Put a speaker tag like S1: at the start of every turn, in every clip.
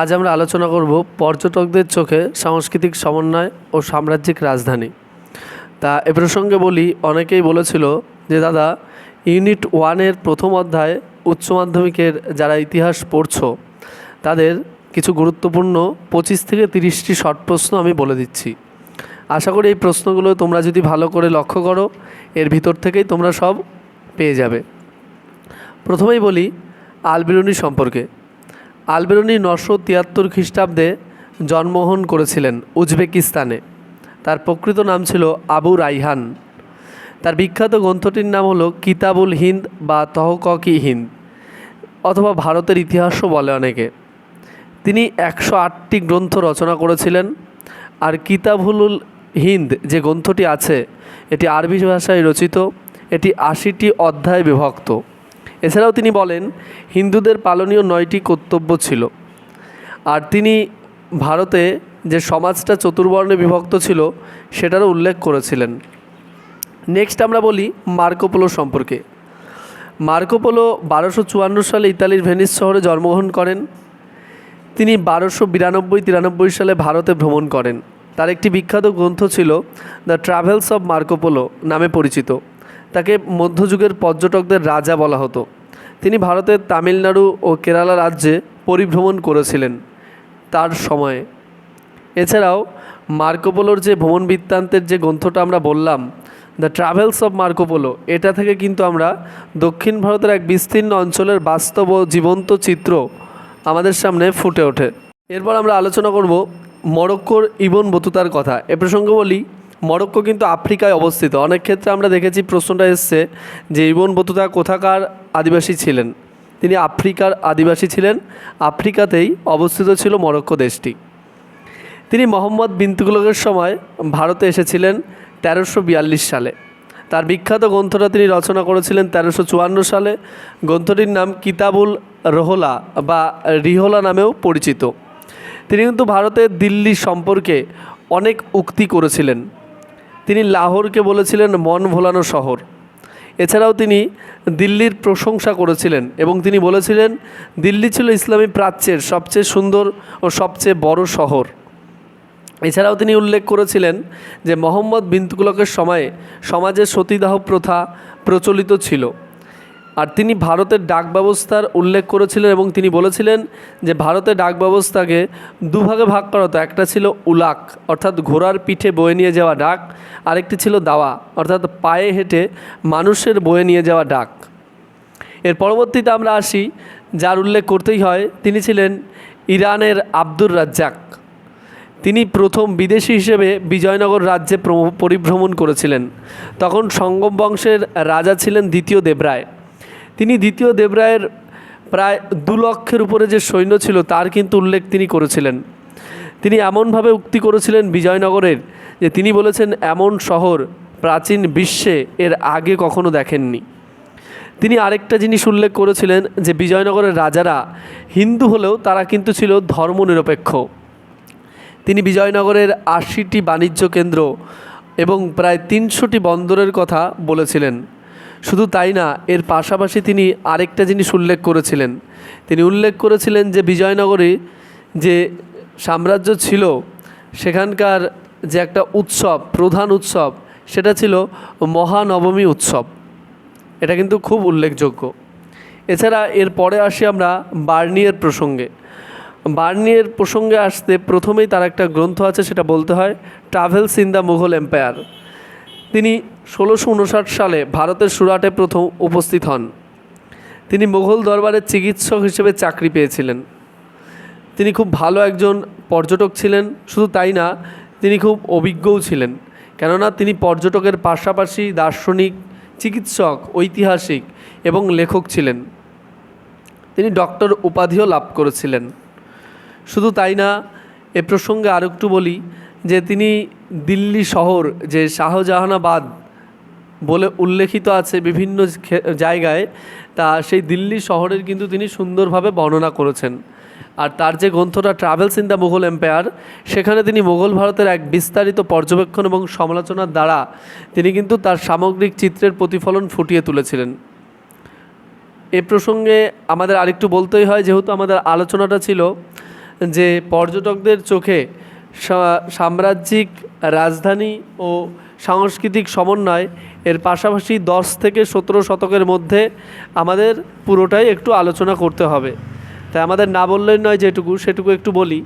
S1: আজ আমরা আলোচনা করব পর্যটকদের চোখে সাংস্কৃতিক সমন্বয় ও সাম্রাজ্যিক রাজধানী। তা এ প্রসঙ্গে বলি, অনেকেই বলেছিল যে, দাদা, ইউনিট ওয়ানের প্রথম অধ্যায় উচ্চ মাধ্যমিকের যারা ইতিহাস পড়ছো, তাদের কিছু গুরুত্বপূর্ণ পঁচিশ থেকে তিরিশটি শর্ট প্রশ্ন আমি বলে দিচ্ছি। আশা করি এই প্রশ্নগুলো তোমরা যদি ভালো করে লক্ষ্য করো, এর ভিতর থেকেই তোমরা সব পেয়ে যাবে। প্রথমেই বলি, আলবেরুনি সম্পর্কে। আলবেরুনি নশো তিয়াত্তর খ্রিস্টাব্দে জন্মগ্রহণ করেছিলেন উজবেকিস্তানে। তার প্রকৃত নাম ছিল আবু রাইহান। তার বিখ্যাত গ্রন্থটির নাম হলো কিতাবুল হিন্দ বা তহকি হিন্দ অথবা ভারতের ইতিহাসও বলে অনেকে। তিনি একশো আটটি গ্রন্থ রচনা করেছিলেন আর কিতাবুল হিন্দ যে গ্রন্থটি আছে, এটি আরবি ভাষায় রচিত, এটি আশিটি অধ্যায়ে বিভক্ত। এছাড়াও তিনি বলেন, হিন্দুদের পালনীয় নয়টি কর্তব্য ছিল। আর তিনি ভারতে যে সমাজটা চতুর্বর্ণে বিভক্ত ছিল, সেটারও উল্লেখ করেছিলেন। নেক্সট আমরা বলি মার্কোপোলো সম্পর্কে। মার্কোপোলো বারোশো চুয়ান্ন সালে ইতালির ভেনিস শহরে জন্মগ্রহণ করেন। তিনি বারোশো বিরানব্বই, তিরানব্বই সালে ভারতে ভ্রমণ করেন। তার একটি বিখ্যাত গ্রন্থ ছিল দ্য ট্রাভেলস অব মার্কোপোলো নামে পরিচিত। তাকে মধ্যযুগের পর্যটকদের রাজা বলা হতো। তিনি ভারতের তামিলনাড়ু ও কেরালা রাজ্যে পরিভ্রমণ করেছিলেন তার সময়ে। এছাড়াও মার্কোপোলোর যে ভ্রমণ বৃত্তান্তের যে গ্রন্থটা আমরা বললাম, দ্য ট্রাভেলস অফ মার্কোপোলো এটা থেকে কিন্তু আমরা দক্ষিণ ভারতের এক বিস্তীর্ণ অঞ্চলের বাস্তব ও জীবন্ত চিত্র আমাদের সামনে ফুটে ওঠে। এরপর আমরা আলোচনা করব মরক্কোর ইবন বতুতার কথা। এ প্রসঙ্গে বলি মরক্কো কিন্তু আফ্রিকায় অবস্থিত। অনেক ক্ষেত্রে আমরা দেখেছি প্রশ্নটা এসছে যে ইবন বতুতা কোথাকার আদিবাসী ছিলেন? তিনি আফ্রিকার আদিবাসী ছিলেন, আফ্রিকাতেই অবস্থিত ছিল মরক্কো দেশটি। তিনি মোহাম্মদ বিন তুগলকের সময় ভারতে এসেছিলেন তেরোশো বিয়াল্লিশ সালে। তার বিখ্যাত গ্রন্থটা তিনি রচনা করেছিলেন তেরোশো চুয়ান্ন সালে। গ্রন্থটির নাম কিতাবুল রোহলা বা রিহোলা নামেও পরিচিত। তিনি কিন্তু ভারতের দিল্লি সম্পর্কে অনেক উক্তি করেছিলেন। তিনি লাহোরকে বলেছিলেন, মন ভোলানো শহর। এছাড়াও তিনি দিল্লির প্রশংসা করেছিলেন এবং তিনি বলেছিলেন, দিল্লি ছিল ইসলামী প্রাচ্যের সবচেয়ে সুন্দর ও সবচেয়ে বড় শহর। এছাড়াও তিনি উল্লেখ করেছিলেন যে, মোহাম্মদ বিন তুগলকের সময়ে সমাজে সতীদাহ প্রথা প্রচলিত ছিল। আর তিনি ভারতের ডাক ব্যবস্থার উল্লেখ করেছিলেন এবং তিনি বলেছিলেন যে ভারতের ডাক ব্যবস্থাকে দুভাগে ভাগ করা হতো। একটা ছিল উলাক, অর্থাৎ ঘোড়ার পিঠে বয়ে নিয়ে যাওয়া ডাক, আরেকটি ছিল দাওয়া, অর্থাৎ পায়ে হেঁটে মানুষের বয়ে নিয়ে যাওয়া ডাক। এর পরবর্তীতে আমরা আসি, যার উল্লেখ করতেই হয়, তিনি ছিলেন ইরানের আব্দুর রাজ্জাক। তিনি প্রথম বিদেশি হিসেবে বিজয়নগর রাজ্যে পরিভ্রমণ করেছিলেন। তখন সঙ্গম বংশের রাজা ছিলেন দ্বিতীয় দেবরায়। তিনি দ্বিতীয় দেবরায়ের প্রায় দু লক্ষের উপরে যে সৈন্য ছিল, তার কিন্তু উল্লেখ তিনি করেছিলেন। তিনি এমনভাবে উক্তি করেছিলেন বিজয়নগরের যে তিনি বলেছেন, এমন শহর প্রাচীন বিশ্বে এর আগে কখনো দেখেননি। তিনি আরেকটা জিনিস উল্লেখ করেছিলেন যে বিজয়নগরের রাজারা হিন্দু হলেও তারা কিন্তু ছিল ধর্মনিরপেক্ষ। তিনি বিজয়নগরের আশিটি বাণিজ্য কেন্দ্র এবং প্রায় তিনশোটি বন্দরের কথা বলেছিলেন। শুধু তাই না, এর পাশাপাশি তিনি আরেকটা জিনিস উল্লেখ করেছিলেন। তিনি উল্লেখ করেছিলেন যে বিজয়নগরে যে সাম্রাজ্য ছিল, সেখানকার যে একটা উৎসব, প্রধান উৎসব, সেটা ছিল মহানবমী উৎসব। এটা কিন্তু খুব উল্লেখযোগ্য। এছাড়া এর পরে আসি আমরা বার্নিয়ের প্রসঙ্গে। বার্নিয়ের প্রসঙ্গে আসতে প্রথমেই তার একটা গ্রন্থ আছে, সেটা বলতে হয় travels in the Mughal empire তিনি ষোলোশো উনষাট সালে ভারতের সুরাটে প্রথম উপস্থিত হন। তিনি মুঘল দরবারের চিকিৎসক হিসেবে চাকরি পেয়েছিলেন। তিনি খুব ভালো একজন পর্যটক ছিলেন, শুধু তাই না, তিনি খুব অভিজ্ঞও ছিলেন। কেননা তিনি পর্যটকের পাশাপাশি দার্শনিক, চিকিৎসক, ঐতিহাসিক এবং লেখক ছিলেন। তিনি ডক্টর উপাধিও লাভ করেছিলেন। শুধু তাই না, এ প্রসঙ্গে আরেকটু বলি যে তিনি দিল্লি শহর যে শাহজাহানাবাদ বলে উল্লেখিত আছে বিভিন্ন জায়গায়, তা সেই দিল্লি শহরের কিন্তু তিনি সুন্দরভাবে বর্ণনা করেছেন। আর তার যে গ্রন্থটা travels in the Mughal empire সেখানে তিনি মুঘল ভারতের এক বিস্তারিত পর্যবেক্ষণ এবং সমালোচনার দ্বারা তিনি কিন্তু তার সামগ্রিক চিত্রের প্রতিফলন ফুটিয়ে তুলেছিলেন। এ প্রসঙ্গে আমাদের আরেকটু বলতেই হয়, যেহেতু আমাদের আলোচনাটা ছিল যে পর্যটকদের চোখে সাম্রাজ্যিক রাজধানী ও সাংস্কৃতিক সমন্বয় এর পাশাপাশি দশ থেকে সতেরো শতকের মধ্যে আমাদের পুরোটাই একটু আলোচনা করতে হবে। তাই আমাদের না বললেই নয় যেটুকু, সেটুকু একটু বলি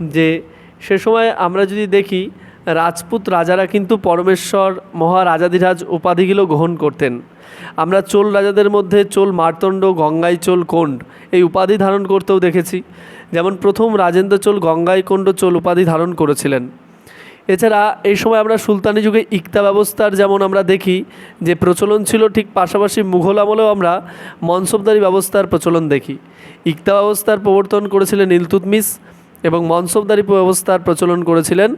S1: যে, সে সময় আমরা যদি দেখি, রাজপুত রাজারা কিন্তু পরমেশ্বর, মহারাজাধিরাজ উপাধিগুলো গ্রহণ করতেন। আমরা চোল রাজাদের মধ্যে চোল মার্তণ্ড, গঙ্গাই চোল কোণ্ড এই উপাধি ধারণ করতেও দেখেছি। যেমন প্রথম রাজেন্দ্র চোল, গঙ্গাই কোণ্ড চোল উপাধি ধারণ করেছিলেন। এছাড়া এই সময় আমরা সুলতানি যুগে ইকতা ব্যবস্থার যেমন আমরা দেখি, যে প্রচলন ছিল ঠিক পাশাপাশি মুঘল আমলেও আমরা মনসবদারি ব্যবস্থার প্রচলন দেখি। ইকতা ব্যবস্থার প্রবর্তন করেছিলেন ইলতুতমিস এবং মনসবদারি ব্যবস্থার প্রচলন করেছিলেন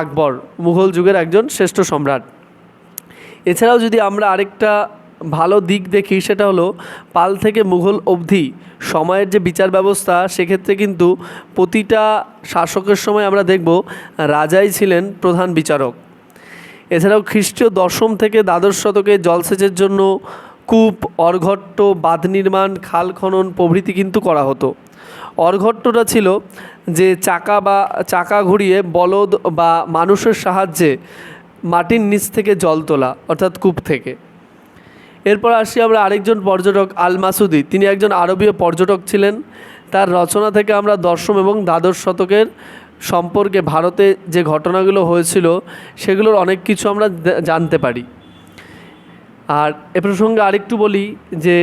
S1: আকবর, মুঘল যুগের একজন শ্রেষ্ঠ সম্রাট। এছাড়াও যদি আমরা আরেকটা ভালো দিক দেখি সেটা হলো, পাল থেকে মুঘল অবধি সময়ের যে বিচার ব্যবস্থা, সেক্ষেত্রে কিন্তু প্রতিটা শাসকের সময় আমরা দেখব রাজাই ছিলেন প্রধান বিচারক। এছাড়াও খ্রিস্টীয় দশম থেকে দ্বাদশ শতকে জলসেচের জন্য কূপ, অর্ঘট্ট, বাঁধ নির্মাণ, খাল খনন প্রভৃতি কিন্তু করা হতো। অর্ঘট্টটা ছিল যে চাকা বা চাকা ঘুরিয়ে বলদ বা মানুষের সাহায্যে মাটির নিচ থেকে জল তোলা, অর্থাৎ কূপ থেকে। এরপর আসি আমরা আরেকজন পর্যটক, আল মাসুদি। তিনি একজন আরবীয় পর্যটক ছিলেন। তার রচনা থেকে আমরা দশম এবং দ্বাদশ শতকের সম্পর্কে ভারতে যে ঘটনাগুলো হয়েছিল, সেগুলোর অনেক কিছু আমরা জানতে পারি। আর এ প্রসঙ্গে আরেকটু বলি যে,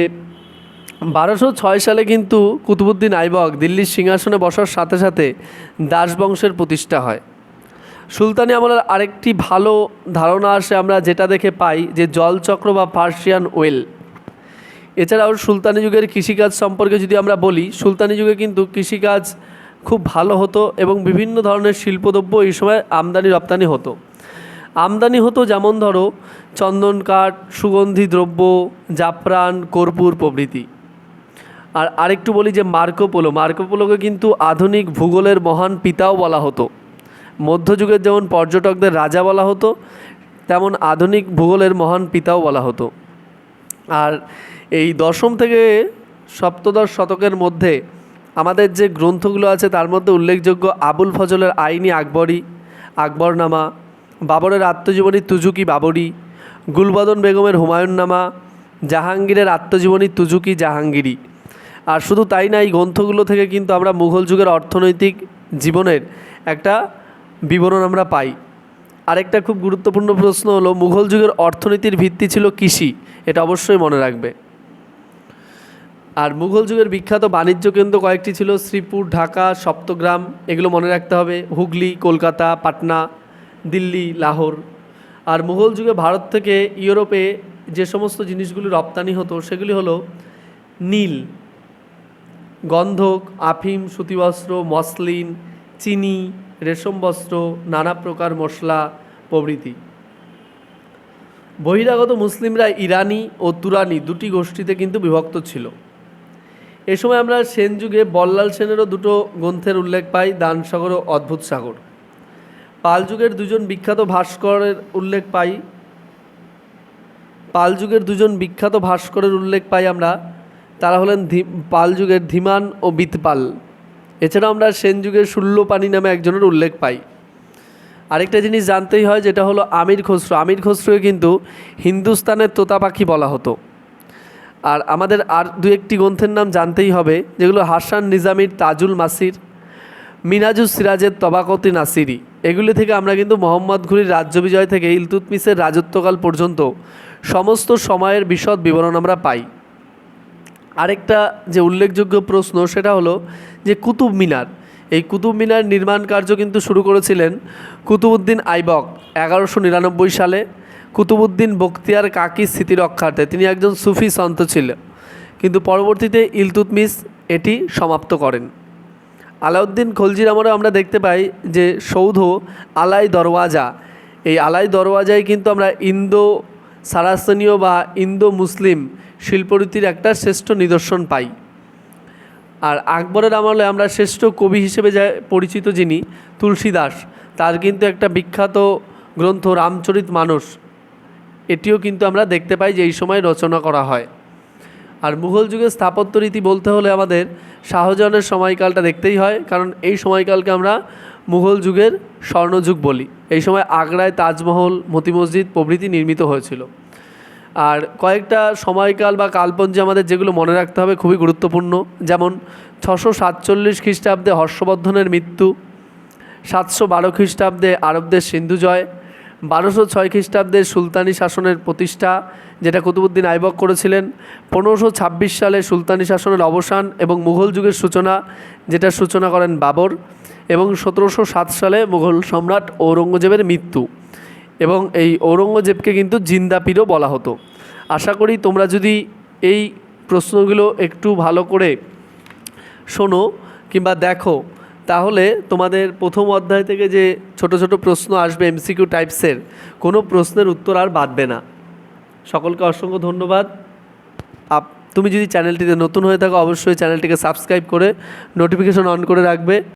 S1: বারোশো ছয় সালে কিন্তু কুতুবুদ্দিন আইবক দিল্লির সিংহাসনে বসার সাথে সাথে দাস বংশের প্রতিষ্ঠা হয়। সুলতানি আমলের আরেকটি ভালো ধারণা আসে আমরা যেটা দেখে পাই যে জলচক্র বা পার্সিয়ান ওয়েল। এছাড়াও সুলতানি যুগের কৃষিকাজ সম্পর্কে যদি আমরা বলি, সুলতানি যুগে কিন্তু কৃষিকাজ খুব ভালো হতো এবং বিভিন্ন ধরনের শিল্পদ্রব্য এই সময় আমদানি, রপ্তানি হতো। আমদানি হতো যেমন ধরো চন্দন কাঠ, সুগন্ধি দ্রব্য, জাফরান, কর্পূর প্রভৃতি। আর আরেকটু বলি যে মার্কোপোলো, মার্কোপোলোকে কিন্তু আধুনিক ভূগোলের মহান পিতাও বলা হতো। মধ্যযুগের যেমন পর্যটকদের রাজা বলা হতো, তেমন আধুনিক ভূগোলের মহান পিতাও বলা হতো। আর এই দশম থেকে সপ্তদশ শতকের মধ্যে আমাদের যে গ্রন্থগুলো আছে, তার মধ্যে উল্লেখযোগ্য আবুল ফজলের আইনি আকবরী, আকবরনামা, বাবরের আত্মজীবনী তুজুকি বাবরি, গুলবদন বেগমের হুমায়ুননামা, জাহাঙ্গীরের আত্মজীবনী তুজুকি জাহাঙ্গীরি। আর শুধু তাই না, এই গ্রন্থগুলো থেকে কিন্তু আমরা মুঘল যুগের অর্থনৈতিক জীবনের একটা বিবরণ আমরা পাই। আরেকটা খুব গুরুত্বপূর্ণ প্রশ্ন হলো, মুঘল যুগের অর্থনীতির ভিত্তি ছিল কৃষি, এটা অবশ্যই মনে রাখবে। আর মুঘল যুগের বিখ্যাত বাণিজ্য কেন্দ্র কয়েকটি ছিল, শ্রীপুর, ঢাকা, সপ্তগ্রাম, এগুলো মনে রাখতে হবে। হুগলি, কলকাতা, পাটনা, দিল্লি, লাহোর। আর মুঘল যুগে ভারত থেকে ইউরোপে যে সমস্ত জিনিসগুলি রপ্তানি হতো, সেগুলি হলো নীল, গন্ধক, আফিম, সুতিবস্ত্র, মসলিন, চিনি রেশম বস্ত্র, নানা প্রকার মশলা প্রভৃতি। বহিরাগত মুসলিমরা ইরানি ও তুরানি দুটি গোষ্ঠীতে কিন্তু বিভক্ত ছিল। এ সময় আমরা সেন যুগে বল্লাল সেনেরও দুটো গ্রন্থের উল্লেখ পাই, দানসাগর ও অদ্ভুত সাগর। পাল যুগের দুজন বিখ্যাত ভাস্করের উল্লেখ পাই, পাল যুগের দুজন বিখ্যাত ভাস্করের উল্লেখ পাই আমরা। তারা হলেন পাল যুগের ধীমান ও বিতপাল। এছাড়াও আমরা সেন যুগের শূল্যপাণি নামে একজনের উল্লেখ পাই। আরেকটা জিনিস জানতেই হয়, যেটা হলো আমির খসরু। আমির খসরুকে কিন্তু হিন্দুস্তানের তোতা পাখি বলা হতো। আর আমাদের আর দু একটি গ্রন্থের নাম জানতেই হবে, যেগুলো হাসান নিজামির তাজুল মাসির, মিনাজুস সিরাজের তবাকতি নাসিরি। এগুলি থেকে আমরা কিন্তু মোহাম্মদ ঘুরির রাজ্য বিজয় থেকে ইলতুতমিসের রাজত্বকাল পর্যন্ত সমস্ত সময়ের বিশদ বিবরণ আমরা পাই। আরেকটা যে উল্লেখযোগ্য প্রশ্ন, সেটা হলো যে কুতুব মিনার। এই কুতুব মিনার নির্মাণ কার্য কিন্তু শুরু করেছিলেন কুতুবুদ্দিন আইবক এগারোশো নিরানব্বই সালে। কুতুবুদ্দিন বখতিয়ার কাকি স্মৃতি রক্ষার্থে। তিনি একজন সুফি সন্ত ছিলেন। কিন্তু পরবর্তীতে ইলতুতমিস এটি সমাপ্ত করেন। আলাউদ্দিন খলজির আমলে আমরা দেখতে পাই যে সৌধ আলাই দরওয়াজা। এই আলাই দরওয়াজায় কিন্তু আমরা ইন্দো সারাস্তানীয় বা ইন্দো মুসলিম শিল্পরীতির একটা শ্রেষ্ঠ নিদর্শন পাই। আর আকবরের আমলে আমরা শ্রেষ্ঠ কবি হিসেবে যা পরিচিত যিনি, তুলসীদাস, তার কিন্তু একটা বিখ্যাত গ্রন্থ রামচরিত মানস। এটিও কিন্তু আমরা দেখতে পাই যে এই সময় রচনা করা হয়। আর মুঘল যুগের স্থাপত্য রীতি বলতে হলে আমাদের শাহজাহানের সময়কালটা দেখতেই হয়, কারণ এই সময়কালকে আমরা মুঘল যুগের স্বর্ণযুগ বলি। এই সময় আগ্রায় তাজমহল, মতি মসজিদ প্রভৃতি নির্মিত হয়েছিল। আর কয়েকটা সময়কাল বা কালপঞ্জি আমাদের যেগুলো মনে রাখতে হবে খুবই গুরুত্বপূর্ণ। যেমন ছশো সাতচল্লিশ খ্রিস্টাব্দে হর্ষবর্ধনের মৃত্যু, সাতশো বারো খ্রিস্টাব্দে আরবদের সিন্ধু জয়, বারোশো ছয় খ্রিস্টাব্দে সুলতানি শাসনের প্রতিষ্ঠা, যেটা কুতুবুদ্দিন আইবক করেছিলেন, পনেরোশো ছাব্বিশ সালে সুলতানি শাসনের অবসান এবং মুঘল যুগের সূচনা, যেটা সূচনা করেন বাবর। এবং সতেরোশো সাত সালে মুঘল সম্রাট ঔরঙ্গজেবের মৃত্যু। এবং এই ঔরঙ্গজেবকে কিন্তু জিন্দাপিরও বলা হতো। আশা করি তোমরা যদি এই প্রশ্নগুলো একটু ভালো করে শোনো কিংবা দেখো, তাহলে তোমাদের প্রথম অধ্যায় থেকে যে ছোট ছোট প্রশ্ন আসবে এমসিকিউ টাইপসের কোনো প্রশ্নের উত্তর আর বাদবে না। সকলকে অসংখ্য ধন্যবাদ। আপ তুমি যদি চ্যানেলটিতে নতুন হয়ে থাকো, অবশ্যই চ্যানেলটিকে সাবস্ক্রাইব করে নোটিফিকেশন অন করে রাখবে।